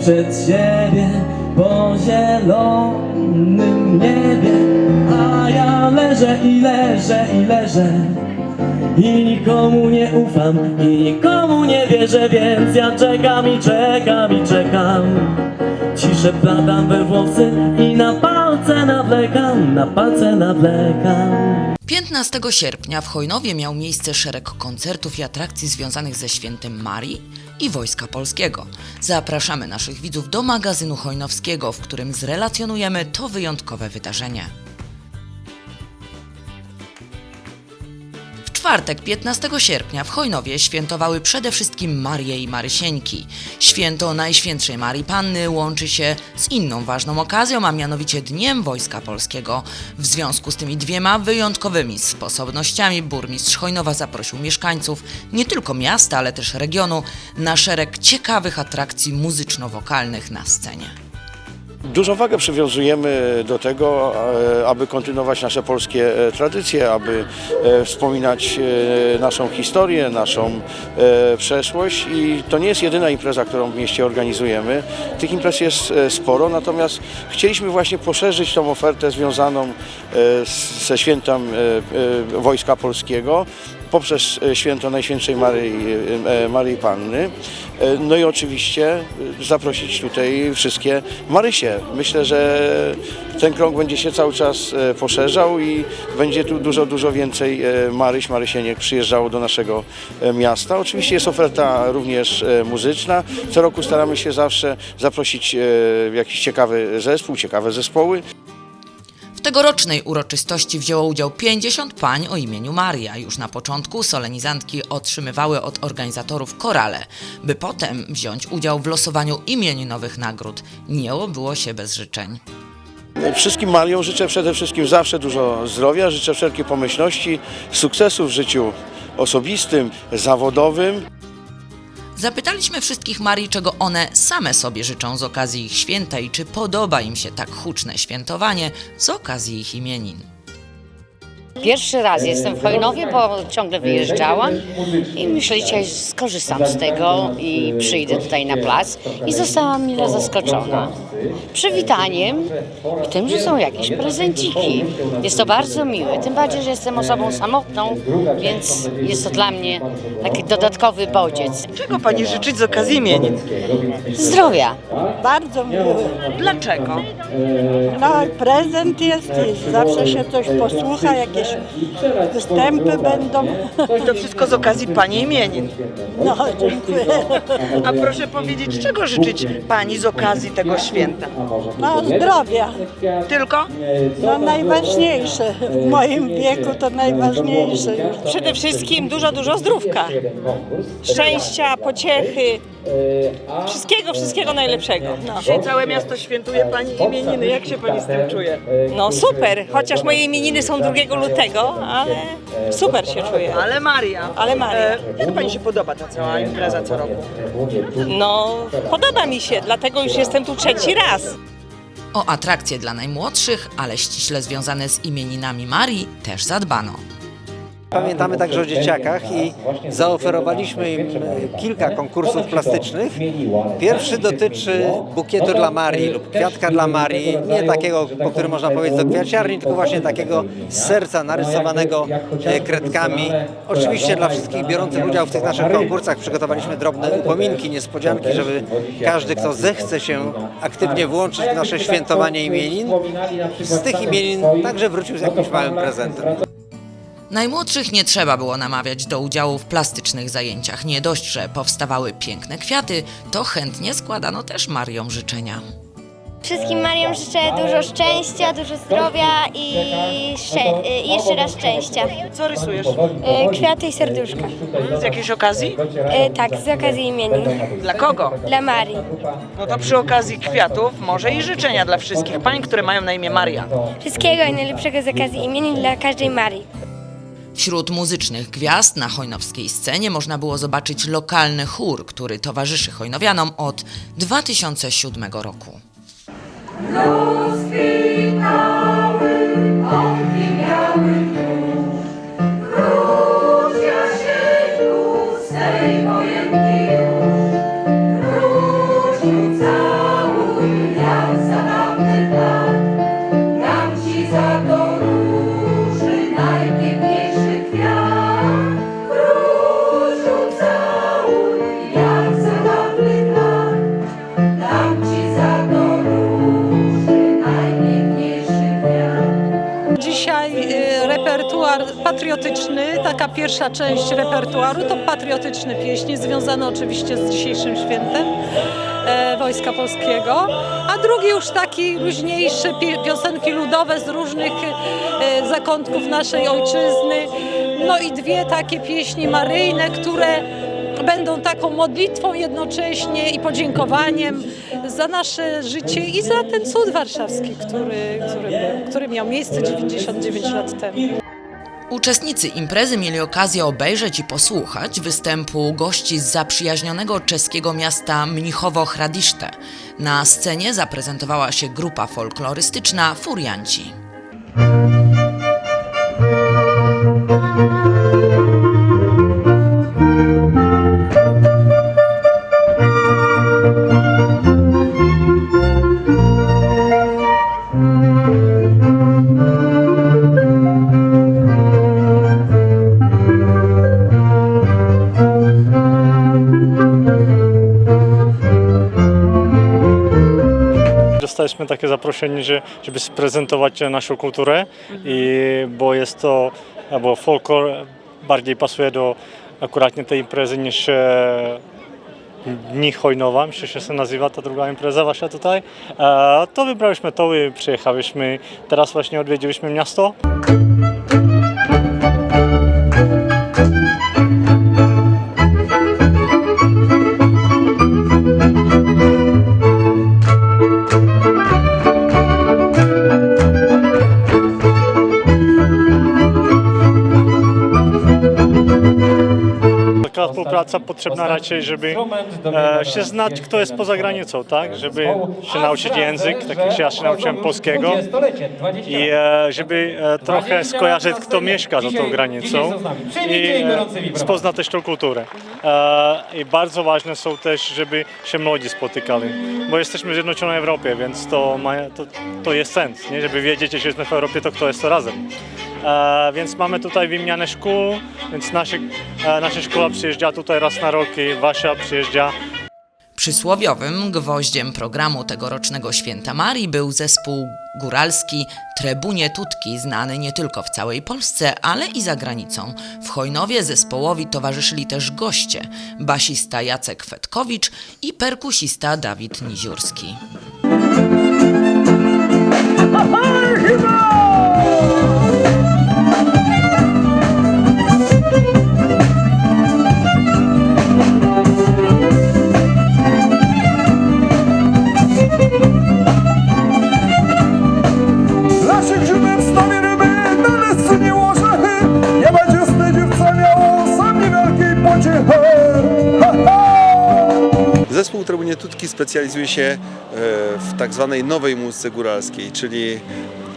przed siebie po zielonym niebie, a ja leżę i leżę i leżę. I nikomu nie ufam, i nikomu nie wierzę, więc ja czekam i czekam i czekam. Ciszę platam we włosy i na palce nawlekam, na palce nawlekam. 15 sierpnia w Chojnowie miał miejsce szereg koncertów i atrakcji związanych ze świętem Marii i Wojska Polskiego. Zapraszamy naszych widzów do magazynu chojnowskiego, w którym zrelacjonujemy to wyjątkowe wydarzenie. Czwartek 15 sierpnia w Chojnowie świętowały przede wszystkim Marię i Marysieńki. Święto Najświętszej Marii Panny łączy się z inną ważną okazją, a mianowicie Dniem Wojska Polskiego. W związku z tymi dwiema wyjątkowymi sposobnościami burmistrz Chojnowa zaprosił mieszkańców nie tylko miasta, ale też regionu na szereg ciekawych atrakcji muzyczno-wokalnych na scenie. Dużą wagę przywiązujemy do tego, e, aby kontynuować nasze polskie e, tradycje, aby e, wspominać naszą historię, naszą przeszłość i to nie jest jedyna impreza, którą w mieście organizujemy. Tych imprez jest sporo, natomiast chcieliśmy właśnie poszerzyć tą ofertę związaną ze świętem Wojska Polskiego poprzez e, święto Najświętszej Maryi, e, Maryi Panny. E, No i oczywiście e, zaprosić tutaj wszystkie Marysie. Myślę, że ten krąg będzie się cały czas e, poszerzał i będzie tu dużo, dużo więcej e, Maryś, Marysieniek przyjeżdżało do naszego e, miasta. Oczywiście jest oferta również e, muzyczna. Co roku staramy się zawsze zaprosić e, jakiś ciekawy zespół, ciekawe zespoły. Tegorocznej uroczystości wzięło udział 50 pań o imieniu Maria. Już na początku solenizantki otrzymywały od organizatorów korale, by potem wziąć udział w losowaniu imieninowych nagród. Nie obyło się bez życzeń. Wszystkim Mariom życzę przede wszystkim zawsze dużo zdrowia, życzę wszelkiej pomyślności, sukcesu w życiu osobistym, zawodowym. Zapytaliśmy wszystkich Marii, czego one same sobie życzą z okazji ich święta i czy podoba im się tak huczne świętowanie z okazji ich imienin. Pierwszy raz jestem w Chojnowie, bo ciągle wyjeżdżałam i myślę, że dzisiaj skorzystam z tego i przyjdę tutaj na plac i zostałam mile zaskoczona. Przywitaniem i tym, że są jakieś prezenciki. Jest to bardzo miłe, tym bardziej, że jestem osobą samotną, więc jest to dla mnie taki dodatkowy bodziec. Czego pani życzyć z okazji imienin? Zdrowia. Bardzo miły. Dlaczego? No prezent jest i zawsze się coś posłucha, jakieś występy będą. I to wszystko z okazji pani imienin. No, dziękuję. A proszę powiedzieć, czego życzyć pani z okazji tego święta? No zdrowia, Tylko? no najważniejsze. W moim wieku to najważniejsze. Przede wszystkim dużo, dużo zdrówka, szczęścia, pociechy, wszystkiego, wszystkiego najlepszego. No. Dzisiaj całe miasto świętuje pani imieniny. Jak się pani z tym czuje? no super, chociaż moje imieniny są 2 lutego, ale super się czuję. Ale Maria. Ale Maria. E, jak pani się podoba ta cała impreza co roku? No podoba mi się, dlatego już jestem tu trzeci raz. O atrakcje dla najmłodszych, ale ściśle związane z imieninami Marii, też zadbano. Pamiętamy także o dzieciakach i zaoferowaliśmy im e, kilka konkursów plastycznych. Pierwszy dotyczy bukietu dla Marii lub kwiatka dla Marii, nie takiego, po którym można powiedzieć do kwiaciarni, tylko właśnie takiego z serca narysowanego e, kredkami. Oczywiście dla wszystkich biorących udział w tych naszych konkursach przygotowaliśmy drobne upominki, niespodzianki, żeby każdy, kto zechce się aktywnie włączyć w nasze świętowanie imienin, z tych imienin także wrócił z jakimś małym prezentem. Najmłodszych nie trzeba było namawiać do udziału w plastycznych zajęciach. Nie dość, że powstawały piękne kwiaty, to chętnie składano też Mariom życzenia. Wszystkim Mariom życzę dużo szczęścia, dużo zdrowia i szczę- jeszcze raz szczęścia. Co rysujesz? Y, Kwiaty i serduszka. Z jakiejś okazji? Y, Tak, z okazji imienin. Dla kogo? Dla Marii. No to przy okazji kwiatów może i życzenia dla wszystkich pań, które mają na imię Maria. Wszystkiego najlepszego z okazji imienin dla każdej Marii. Wśród muzycznych gwiazd na hojnowskiej scenie można było zobaczyć lokalny chór, który towarzyszy hojnowianom od 2007 roku. Pierwsza część repertuaru to patriotyczne pieśni, związane oczywiście z dzisiejszym świętem e, Wojska Polskiego, a drugi już taki luźniejszy, piosenki ludowe z różnych e, zakątków naszej ojczyzny. No i dwie takie pieśni maryjne, które będą taką modlitwą jednocześnie i podziękowaniem za nasze życie i za ten cud warszawski, który, który, był, który miał miejsce 99 lat temu. Uczestnicy imprezy mieli okazję obejrzeć i posłuchać występu gości z zaprzyjaźnionego czeskiego miasta Mnichowo-Hradiszte. Na scenie zaprezentowała się grupa folklorystyczna Furianci. Dostaliśmy takie zaproszenie, że, żeby sprezentować naszą kulturę, i, bo jest to, bo folklor bardziej pasuje do akuratnie tej imprezy niż e, Dni Hojnowa, myślę, że się nazywa ta druga impreza wasza tutaj. E, to wybraliśmy to i przyjechaliśmy. Teraz właśnie odwiedziliśmy miasto. Współpraca potrzebna raczej, żeby e, się znać, kto jest poza granicą, tak? Żeby się nauczyć język, tak jak ja się nauczyłem polskiego i e, żeby e, trochę skojarzyć, kto mieszka za tą granicą i e, spozna też tą kulturę. E, I bardzo ważne są też, żeby się młodzi spotykali, bo jesteśmy w Zjednoczonej Europie, więc to, ma, to, to jest sens, nie? żeby wiedzieć, że jesteśmy w Europie, to kto jest to razem. E, więc mamy tutaj wymianę szkół, więc nasze, e, nasza szkoła przyjeżdża tutaj raz na rok i wasza przyjeżdża Przysłowiowym gwoździem programu tegorocznego Święta Marii był zespół góralski Trebunie Tutki, znany nie tylko w całej Polsce, ale i za granicą. W Chojnowie zespołowi towarzyszyli też goście, basista Jacek Fetkowicz i perkusista Dawid Niziurski. Specjalizuje się e, w tak zwanej nowej muzyce góralskiej, czyli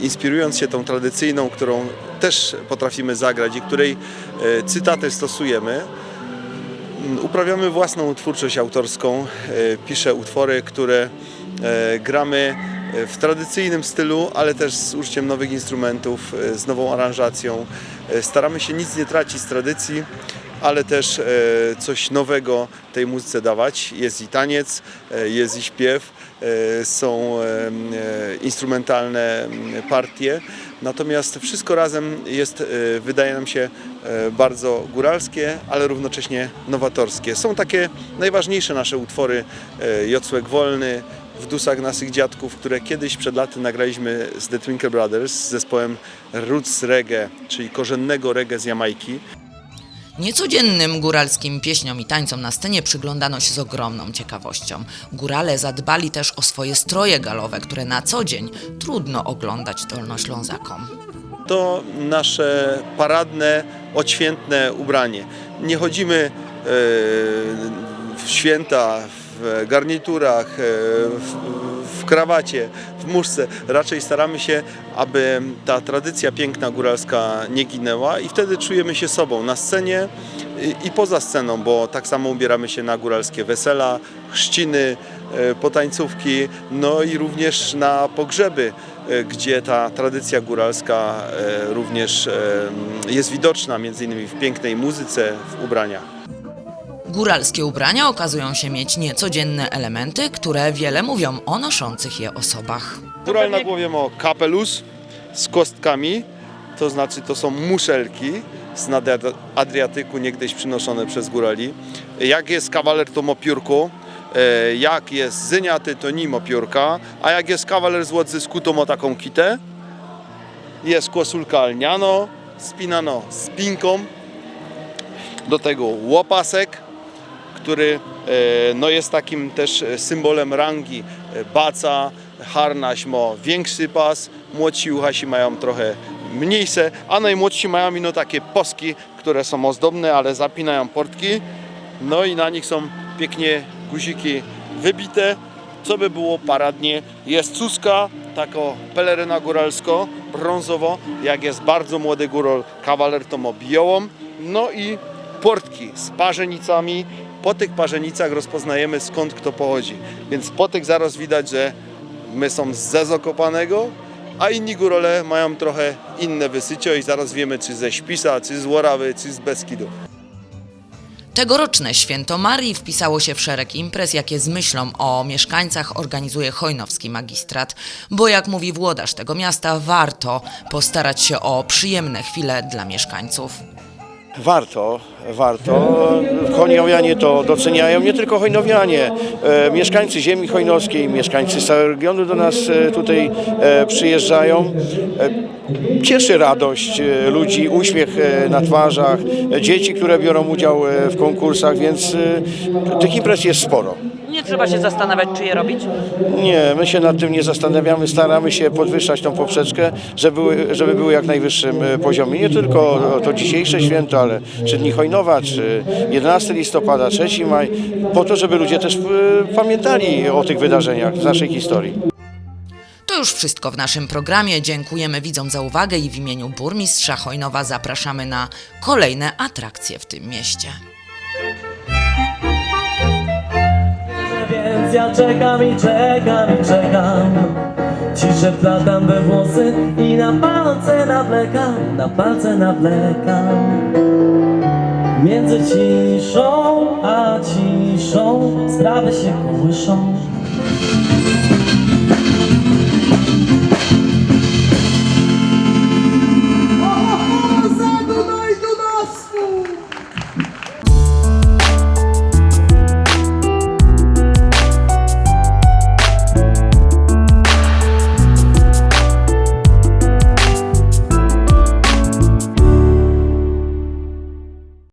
inspirując się tą tradycyjną, którą też potrafimy zagrać i której e, cytaty stosujemy, uprawiamy własną twórczość autorską. E, Piszę utwory, które gramy w tradycyjnym stylu, ale też z użyciem nowych instrumentów, z nową aranżacją. Staramy się nic nie tracić z tradycji, ale też e, coś nowego tej muzyce dawać. Jest i taniec, e, jest i śpiew, e, są instrumentalne partie. Natomiast wszystko razem jest, wydaje nam się, bardzo góralskie, ale równocześnie nowatorskie. Są takie najważniejsze nasze utwory, Jocłek Wolny, w dusach naszych dziadków, które kiedyś przed laty nagraliśmy z The Twinkle Brothers, z zespołem Roots Reggae, czyli korzennego reggae z Jamajki. Niecodziennym góralskim pieśniom i tańcom na scenie przyglądano się z ogromną ciekawością. Górale zadbali też o swoje stroje galowe, które na co dzień trudno oglądać dolnoślązakom. To nasze paradne, odświętne ubranie. Nie chodzimy e, w święta w garniturach, e, w, w krawacie, w muszce. Raczej staramy się, aby ta tradycja piękna góralska nie ginęła i wtedy czujemy się sobą na scenie i, poza sceną, bo tak samo ubieramy się na góralskie wesela, chrzciny, e, potańcówki, no i również na pogrzeby, e, gdzie ta tradycja góralska e, również jest widoczna, między innymi w pięknej muzyce, w ubraniach. Góralskie ubrania okazują się mieć niecodzienne elementy, które wiele mówią o noszących je osobach. Góral na głowie ma kapelusz z kostkami to znaczy to są muszelki z nad Adriatyku niegdyś przynoszone przez górali. Jak jest kawaler to mopiórku, e, jak jest zyniaty to nim opiórka, a jak jest kawaler z Łodzysku to ma taką kitę. Jest kosulka alniano, spinano spinką, do tego łopasek, który e, no, jest takim też symbolem rangi e, baca, harnaś ma większy pas, młodsi uchasi mają trochę mniejsze, a najmłodsi mają ino takie poski, które są ozdobne, ale zapinają portki, no i na nich są pięknie guziki wybite, co by było paradnie. Jest cuska, tako peleryna góralsko, brązowo, jak jest bardzo młody górol, kawaler to ma białą, no i portki z parzenicami. Po tych parzenicach rozpoznajemy skąd kto pochodzi. Więc po tych zaraz widać, że my są z Zakopanego, a inni górole mają trochę inne wysycio i zaraz wiemy czy ze Śpisa, czy z Łorawy, czy z Beskidu. Tegoroczne Święto Marii wpisało się w szereg imprez, jakie z myślą o mieszkańcach organizuje hojnowski magistrat, bo jak mówi włodarz tego miasta, warto postarać się o przyjemne chwile dla mieszkańców. Warto, warto. Hojnowianie to doceniają, nie tylko hojnowianie. E, mieszkańcy ziemi hojnowskiej, mieszkańcy całego regionu do nas e, tutaj e, przyjeżdżają. Cieszy radość ludzi, uśmiech na twarzach, dzieci, które biorą udział w konkursach, więc tych imprez jest sporo. Nie trzeba się zastanawiać, czy je robić. Nie, my się nad tym nie zastanawiamy, staramy się podwyższać tą poprzeczkę, żeby, były- żeby były jak najwyższym e, poziomie. Nie tylko to dzisiejsze święto, ale czy Dni Hojnowa, czy 11 listopada, 3 maj, po to, żeby ludzie też e, pamiętali o tych wydarzeniach z naszej historii. To już wszystko w naszym programie. Dziękujemy widzom za uwagę i w imieniu burmistrza Hojnowa zapraszamy na kolejne atrakcje w tym mieście. Ja czekam i czekam i czekam. Ciszę platam we włosy i na palce nawlekam Na palce nawlekam Między ciszą a ciszą Sprawy się kołyszą